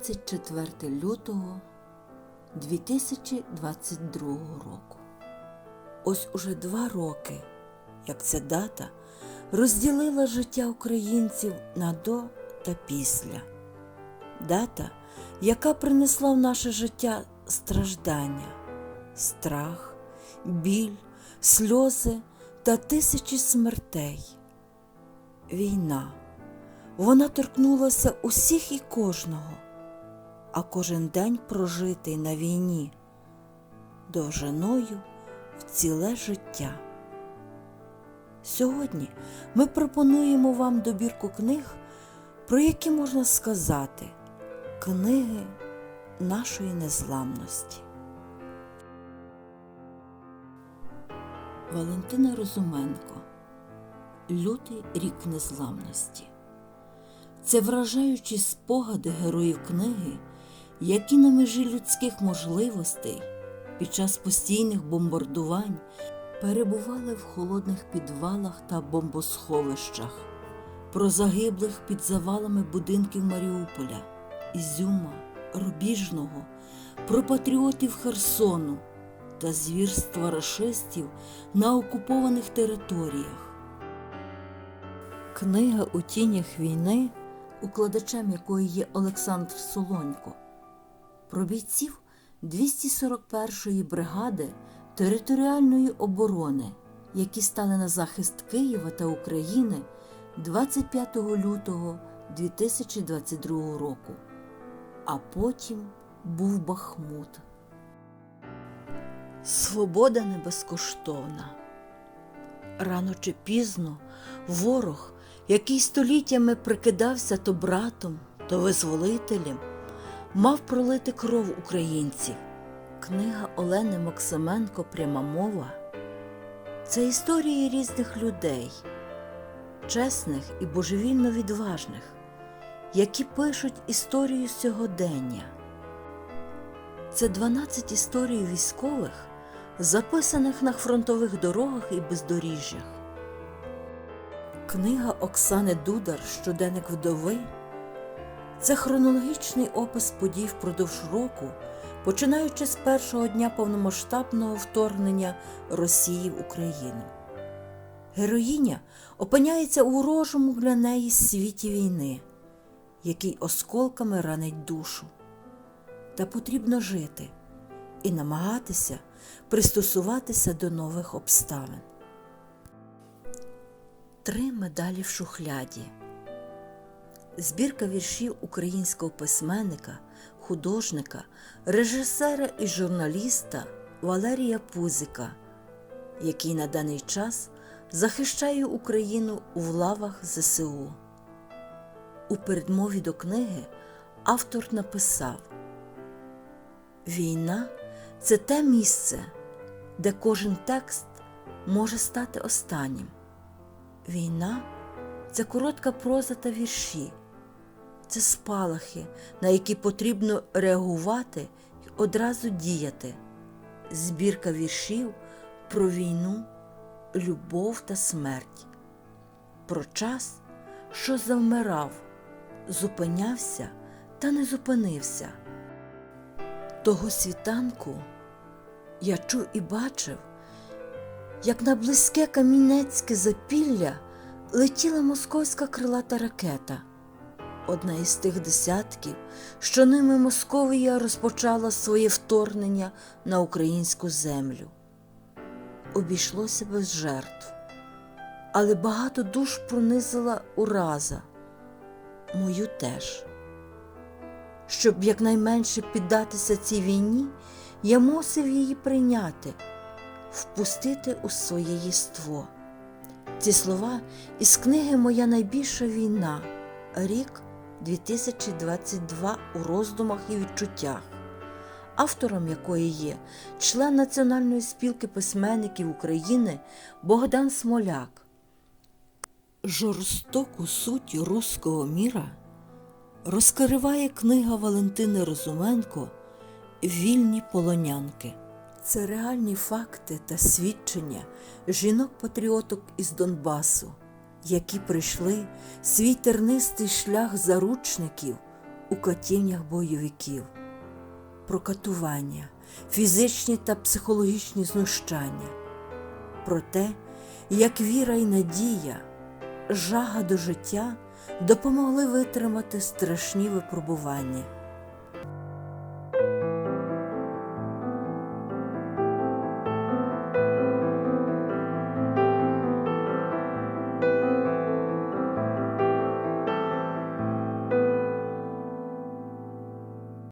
24 лютого 2022 року. Ось уже два роки, як ця дата розділила життя українців на до та після. Дата, яка принесла в наше життя страждання, страх, біль, сльози та тисячі смертей. Війна. Вона торкнулася усіх і кожного, а кожен день прожитий на війні довжиною в ціле життя. Сьогодні ми пропонуємо вам добірку книг, про які можна сказати книги нашої незламності. Валентина Розуменко Лютий рік незламності. Це вражаючі спогади героїв книги, які на межі людських можливостей під час постійних бомбардувань перебували в холодних підвалах та бомбосховищах, про загиблих під завалами будинків Маріуполя, Ізюма, Рубіжного, про патріотів Херсону та звірства рашистів на окупованих територіях. Книга у тінях війни, укладачем якої є Олександр Солонько, про бійців 241-ї бригади територіальної оборони, які стали на захист Києва та України 25 лютого 2022 року. А потім був Бахмут. Свобода не безкоштовна. Рано чи пізно ворог, який століттями прикидався то братом, то визволителем, мав пролити кров українців. Книга Олени Максименко Пряма мова це історії різних людей, чесних і божевільно відважних, які пишуть історію сьогодення. Це 12 історій військових, записаних на фронтових дорогах і бездоріжжях. Книга Оксани Дудар Щоденник вдови це хронологічний опис подій впродовж року, починаючи з першого дня повномасштабного вторгнення Росії в Україну. Героїня опиняється у ворожому для неї світі війни, який осколками ранить душу. Та потрібно жити і намагатися пристосуватися до нових обставин. Три медалі в шухляді. Збірка віршів українського письменника, художника, режисера і журналіста Валерія Пузика, який на даний час захищає Україну у лавах ЗСУ. У передмові до книги автор написав Війна це те місце, де кожен текст може стати останнім. Війна це коротка проза та вірші, це спалахи, на які потрібно реагувати і одразу діяти. Збірка віршів про війну, любов та смерть, про час, що завмирав, зупинявся та не зупинився. Того світанку я чув і бачив, як на близьке камінецьке запілля летіла московська крилата ракета, одна із тих десятків, що ними Московія розпочала своє вторгнення на українську землю. Обійшлося без жертв, але багато душ пронизила ураза, мою теж. Щоб якнайменше піддатися цій війні, я мусив її прийняти, впустити у своє єство. Ці слова із книги Моя найбільша війна, рік 2022 у роздумах і відчуттях, автором якої є член Національної спілки письменників України Богдан Смоляк. Жорстоку суть руського міра розкриває книга Валентини Розуменко Вільні полонянки. Це реальні факти та свідчення жінок-патріоток із Донбасу, які прийшли свій тернистий шлях заручників у катівнях бойовиків, про катування, фізичні та психологічні знущання, про те, як віра і надія, жага до життя допомогли витримати страшні випробування.